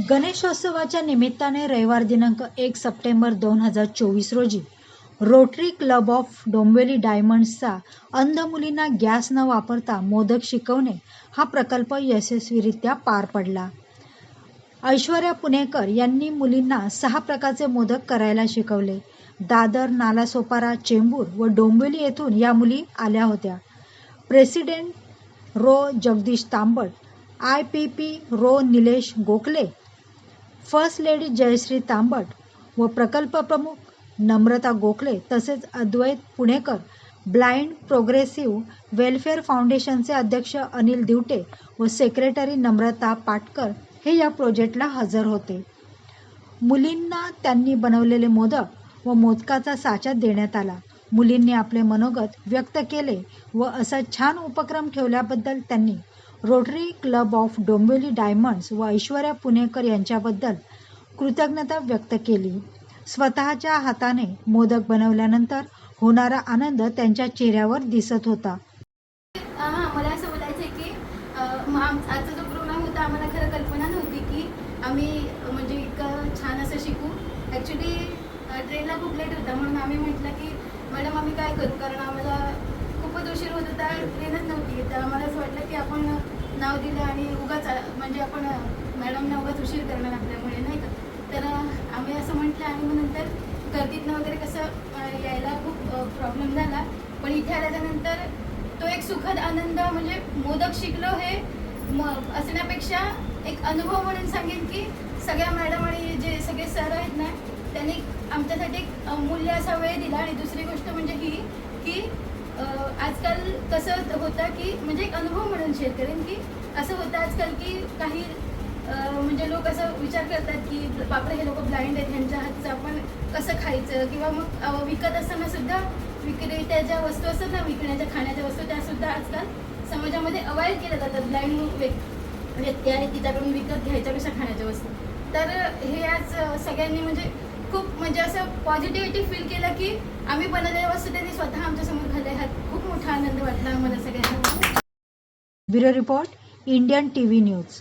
गणेशोत्सवाच्या निमित्ताने रविवार दिनांक एक सप्टेंबर दोन हजार चोवीस रोजी रोटरी क्लब ऑफ डोंबिवली डायमंड्सचा अंध मुलींना गॅस न वापरता मोदक शिकवणे हा प्रकल्प यशस्वीरित्या पार पडला. ऐश्वर्या पुणेकर यांनी मुलींना सहा प्रकारचे मोदक करायला शिकवले. दादर नालासोपारा चेंबूर व डोंबिवली येथून या मुली आल्या होत्या. President row Jagdish Tambat I P P row Nilesh Gokhale first lady Jayashree Tambat व प्रकल्प प्रमुख नम्रता गोखले तसेच Advait Punekar blind progressive welfare फाउंडेशनचे अध्यक्ष अनिल दिवटे व सेक्रेटरी नम्रता पाटकर हे या प्रोजेक्टला हजर होते. मुलींना त्यांनी बनवलेले मोदक व मोदकाचा साचा देण्यात आला. मुलींनी आपले मनोगत व्यक्त केले व असा छान उपक्रम ठेवल्याबद्दल त्यांनी rotary club of Dombivli diamonds व ऐश्वर्या पुणेकर यांच्याबद्दल कृतज्ञता व्यक्त केली. स्वतःच्या हाताने मोदक बनवल्यानंतर होणारा आनंद त्यांच्या चेहऱ्यावर दिसत होता. हां मला असं बोलायचं की आजचा जो प्रोग्राम होता आम्हाला खरं कल्पना नव्हती की आम्ही म्हणजे इतकं छान असं शिकू. ॲक्च्युली ट्रेनला खूप लेट होता म्हणून आम्ही म्हटलं की मॅडम आम्ही काय करू? कारण आम्हाला खूपच उशीर होत होता ट्रेनच नव्हती. तर मला असं वाटलं की आपण नाव दिलं आणि उगाच म्हणजे आपण मॅडमना उगाच उशीर करणार आपल्यामुळे नाही का? तर आम्ही असं म्हटलं आणि मग नंतर गर्दीतनं वगैरे कसं यायला खूप प्रॉब्लेम झाला. पण इथे आल्याच्यानंतर तो एक सुखद आनंद म्हणजे मोदक शिकलो हे म असण्यापेक्षा एक अनुभव म्हणून सांगेन की सगळ्या मॅडम आणि जे सगळे सर आहेत ना त्यांनी आमच्यासाठी एक अमूल्य असा वेळ दिला. आणि दुसरी गोष्ट म्हणजे ही की आजकाल कसं होतं की म्हणजे एक अनुभव म्हणून शेअर करेन की असं होतं आजकाल की काही म्हणजे लोक असं विचार करतात की बापरे हे लोक ब्लाइंड आहेत ह्यांच्या हातचं आपण कसं खायचं? किंवा मग विकत असताना सुद्धा विक्रेत्या ज्या वस्तू असतात ना विकण्याच्या खाण्याच्या वस्तू त्या सुद्धा आजकाल समाजामध्ये अवॉइड केल्या जातात. ब्लाइंड व्यक्ती आहे तिच्याकडून विकत घ्यायच्यापेक्षा खाण्याच्या वस्तू? तर हे आज सगळ्यांनी म्हणजे खूप म्हणजे असं पॉझिटिव्हिटी फील केलं की आम्ही बनवलेल्या वस्तू त्यांनी स्वतः आमच्यासमोर खाल्ल्या. आहेत खूप मोठा आनंद वाटला आम्हाला सगळ्यांना. Bureau report Indian TV news.